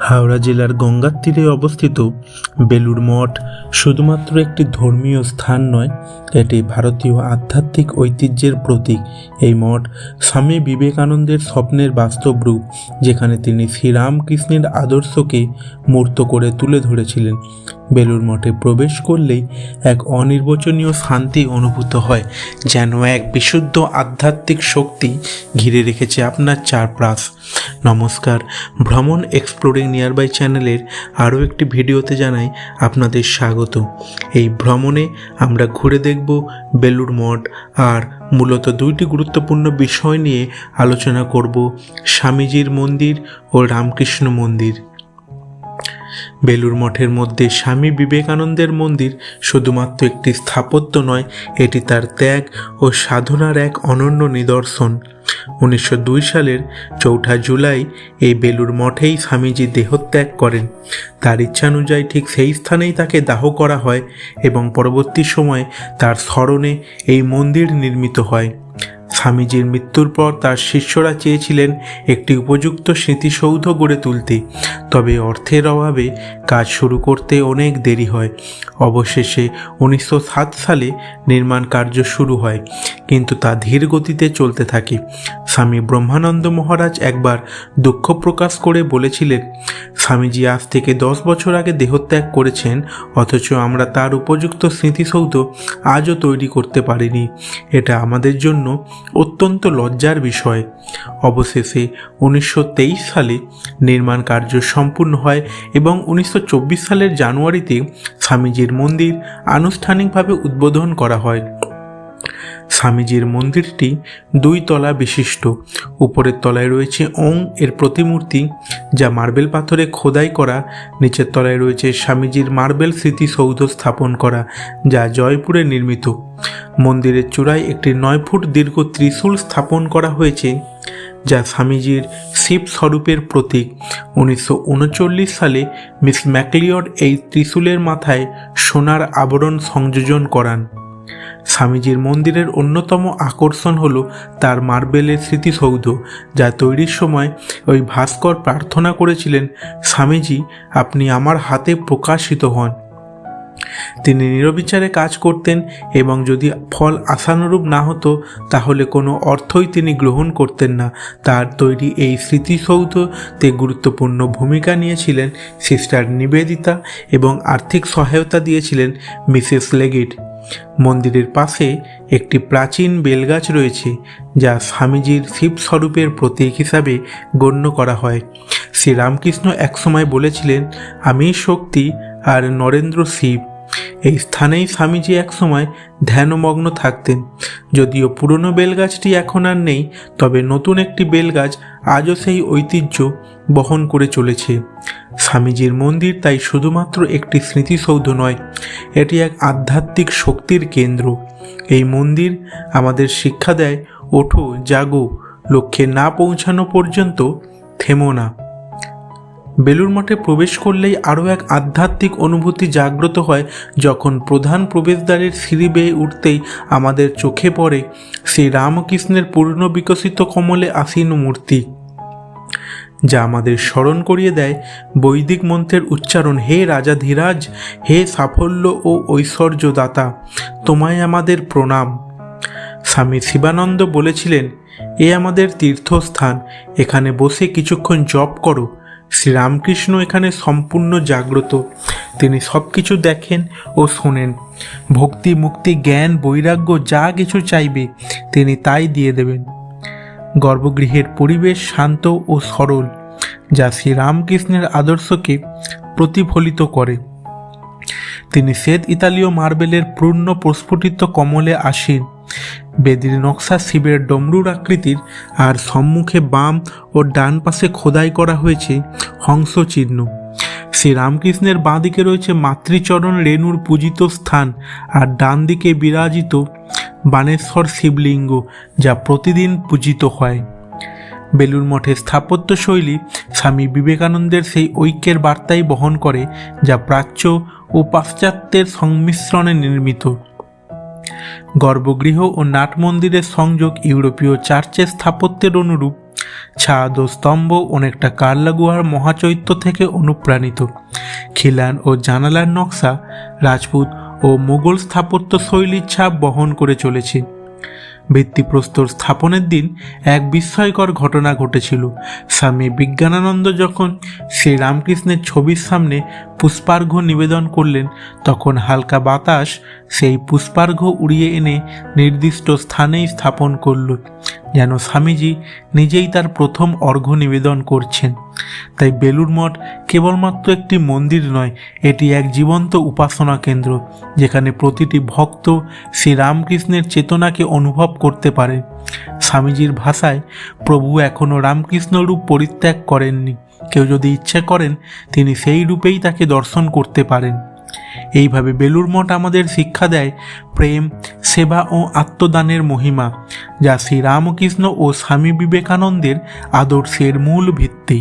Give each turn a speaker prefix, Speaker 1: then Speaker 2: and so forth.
Speaker 1: হাওড়া জেলার গঙ্গার তীরে অবস্থিত বেলুড় মঠ শুধুমাত্র একটি ধর্মীয় স্থান নয়, এটি ভারতীয় আধ্যাত্মিক ঐতিহ্যের প্রতীক। এই মঠ স্বামী বিবেকানন্দের স্বপ্নের বাস্তব রূপ, যেখানে তিনি শ্রীরামকৃষ্ণের আদর্শকে মূর্ত করে তুলে ধরেছিলেন। বেলুড় মঠে প্রবেশ করলেই এক অনির্বচনীয় শান্তি অনুভূত হয়, যেন এক বিশুদ্ধ আধ্যাত্মিক শক্তি ঘিরে রেখেছে আপনার চারপাশ। নমস্কার, ভ্রমণ এক্সপ্লোরিং নিয়ারবাই চ্যানেলের আরও একটি ভিডিওতে জানাই আপনাদের স্বাগত। এই ভ্রমণে আমরা ঘুরে দেখব বেলুড় মঠ আর মূলত দুইটি গুরুত্বপূর্ণ বিষয় নিয়ে আলোচনা করব স্বামীজির মন্দির ও রামকৃষ্ণ মন্দির। বেলুড় মঠের মধ্যে স্বামী বিবেকানন্দের মন্দির শুধুমাত্র একটি স্থাপত্য নয়, এটি তার ত্যাগ ও সাধনার এক অনন্য নিদর্শন। উনিশশো দুই সালের চৌঠা জুলাই এই বেলুড় মঠেই স্বামীজি দেহত্যাগ করেন। তার ইচ্ছানুযায়ী ঠিক সেই স্থানেই তাকে দাহ করা হয় এবং পরবর্তী সময়ে তার স্মরণে এই মন্দির নির্মিত হয়। স্বামীজির মৃত্যুর পর তার শিষ্যরা চেয়েছিলেন একটি উপযুক্ত স্মৃতিসৌধ গড়ে তুলতে। তবে অর্থের অভাবে কাজ শুরু করতে অনেক দেরি হয়। অবশেষে উনিশশো সাত সালে নির্মাণ কার্য শুরু হয়, কিন্তু তা ধীর গতিতে চলতে থাকে। স্বামী ব্রহ্মানন্দ মহারাজ একবার দুঃখ প্রকাশ করে বলেছিলেন, স্বামীজি আজ থেকে দশ বছর আগে দেহত্যাগ করেছেন, অথচ আমরা তার উপযুক্ত স্মৃতিসৌধ আজও তৈরি করতে পারিনি। এটা আমাদের জন্য অত্যন্ত লজ্জার বিষয়। অবশেষে উনিশশো তেইশ সালে নির্মাণ কার্য সম্পূর্ণ হয় এবং উনিশশো চব্বিশ সালের জানুয়ারিতে স্বামীজির মন্দির আনুষ্ঠানিকভাবে উদ্বোধন করা হয়। স্বামীজির মন্দিরটি দুই তলা বিশিষ্ট। উপরের তলায় রয়েছে ওং এর প্রতিমূর্তি, যা মার্বেল পাথরে খোদাই করা। নিচের তলায় রয়েছে স্বামীজির মার্বেল স্মৃতিসৌধ স্থাপন করা, যা জয়পুরে নির্মিত। মন্দিরের চূড়ায় একটি নয় ফুট দীর্ঘ ত্রিশূল স্থাপন করা হয়েছে, যা স্বামীজির শিব স্বরূপের প্রতীক। উনিশশো উনচল্লিশ সালে মিস ম্যাকলিয়ড এই ত্রিশূলের মাথায় সোনার আবরণ সংযোজন করান। স্বামীজির মন্দিরের অন্যতম আকর্ষণ হল তার মার্বেলের স্মৃতিসৌধ, যা তৈরির সময় ওই ভাস্কর প্রার্থনা করেছিলেন, স্বামীজি, আপনি আমার হাতে প্রকাশিত হন। তিনি নিরবিচারে কাজ করতেন এবং যদি ফল আশানুরূপ না হতো, তাহলে কোনো অর্থই তিনি গ্রহণ করতেন না। তার তৈরি এই স্মৃতিসৌধতে গুরুত্বপূর্ণ ভূমিকা নিয়েছিলেন সিস্টার নিবেদিতা এবং আর্থিক সহায়তা দিয়েছিলেন মিসেস লেগিট। মন্দিরের পাশে একটি প্রাচীন বেলগাছ রয়েছে, যা স্বামীজির শিবস্বরূপের প্রতীক হিসাবে গণ্য করা হয়। শ্রীরামকৃষ্ণ একসময় বলেছিলেন, আমি শক্তি আর নরেন্দ্র শিব। এই স্থানেই স্বামীজি একসময় ধ্যানমগ্ন থাকতেন। যদিও পুরনো বেলগাছটি এখন আর নেই, তবে নতুন একটি বেলগাছ আজও সেই ঐতিহ্য বহন করে চলেছে। স্বামীজির মন্দির তাই শুধুমাত্র একটি স্মৃতিসৌধ নয়, এটি এক আধ্যাত্মিক শক্তির কেন্দ্র। এই মন্দির আমাদের শিক্ষা দেয়, ওঠো, জাগো, লক্ষ্যে না পৌঁছানো পর্যন্ত থেমো না। বেলুর মঠে প্রবেশ করলেই আরও এক আধ্যাত্মিক অনুভূতি জাগ্রত হয়, যখন প্রধান প্রবেশদ্বারের সিঁড়ি বেয়ে উঠতেই আমাদের চোখে পড়ে শ্রী রামকৃষ্ণের পূর্ণ বিকশিত কমলে আসীন মূর্তি। যা আমাদের স্মরণ করিয়ে দেয় বৈদিক মন্ত্রের উচ্চারণ, হে রাজা ধীরাজ, হে সাফল্য ও ঐশ্বর্যদাতা, তোমায় আমাদের প্রণাম। স্বামী শিবানন্দ বলেছিলেন, এ আমাদের তীর্থস্থান, এখানে বসে কিছুক্ষণ জপ করো। শ্রীরামকৃষ্ণ এখানে সম্পূর্ণ জাগ্রত। তিনি সব কিছু দেখেন ও শোনেন। ভক্তি মুক্তি জ্ঞান, বৈরাগ্য যা কিছু চাইবে, তিনি তাই দিয়ে দেবেন। গর্ভগৃহের পরিবেশ শান্ত ও সরল, যা শ্রীরামকৃষ্ণের আদর্শকে প্রতিফলিত করে। তিনি শ্বেত ইতালীয় মার্বেলের পূর্ণ প্রস্ফুটিত কমলে আসীন, বেদির নকশা শিবের ডমরুর আকৃতির, আর সম্মুখে বাম ও ডান পাশে খোদাই করা হয়েছে হংস চিহ্ন শ্রীরামকৃষ্ণের বাঁ দিকে রয়েছে মাতৃচরণ রেণুর পূজিত স্থান, আর ডান দিকে বিরাজিত বানেশ্বর শিবলিঙ্গ যা প্রতিদিন পূজিত হয়। বেলুর মঠের স্থাপত্য শৈলী স্বামী বিবেকানন্দের সেই ঐক্যের বার্তাই বহন করে, যা প্রাচ্য ও পাশ্চাত্যের সংমিশ্রণে নির্মিত। গর্ভগৃহ ও নাট মন্দিরের সংযোগ ইউরোপীয় চার্চের স্থাপত্যের অনুরূপ। ছাদ ও স্তম্ভ অনেকটা কার্লা গুহার মহাচৈত্য থেকে অনুপ্রাণিত। খিলান ও জানালার নকশা রাজপুত ও মুঘল স্থাপত্য শৈলীর ছাপ বহন করে চলেছে। ভিত্তিপ্রস্তর স্থাপনের দিন এক বিস্ময়কর ঘটনা ঘটেছিল। স্বামী বিজ্ঞানানন্দ যখন শ্রী রামকৃষ্ণের ছবির সামনে পুষ্পার্ঘ্য নিবেদন করলেন, তখন হালকা বাতাস সেই পুষ্পার্ঘ্য উড়িয়ে এনে নির্দিষ্ট স্থানেই স্থাপন করল, যেন স্বামীজি নিজেই তার প্রথম অর্ঘ্য নিবেদন করছেন। তাই বেলুর মঠ কেবলমাত্র একটি মন্দির নয়, এটি এক জীবন্ত উপাসনা কেন্দ্র, যেখানে প্রতিটি ভক্ত শ্রীরামকৃষ্ণের চেতনাকে অনুভব করতে পারে। স্বামীজির ভাষায়, প্রভু এখনও রামকৃষ্ণ রূপ পরিত্যাগ করেননি। কেউ যদি ইচ্ছে করেন, তিনি সেই রূপেই তাকে দর্শন করতে পারেন। এইভাবে বেলুর মঠ আমাদের শিক্ষা দেয় প্রেম, সেবা ও আত্মদানের মহিমা, যা শ্রীরামকৃষ্ণ ও স্বামী বিবেকানন্দের আদর্শের মূল ভিত্তি।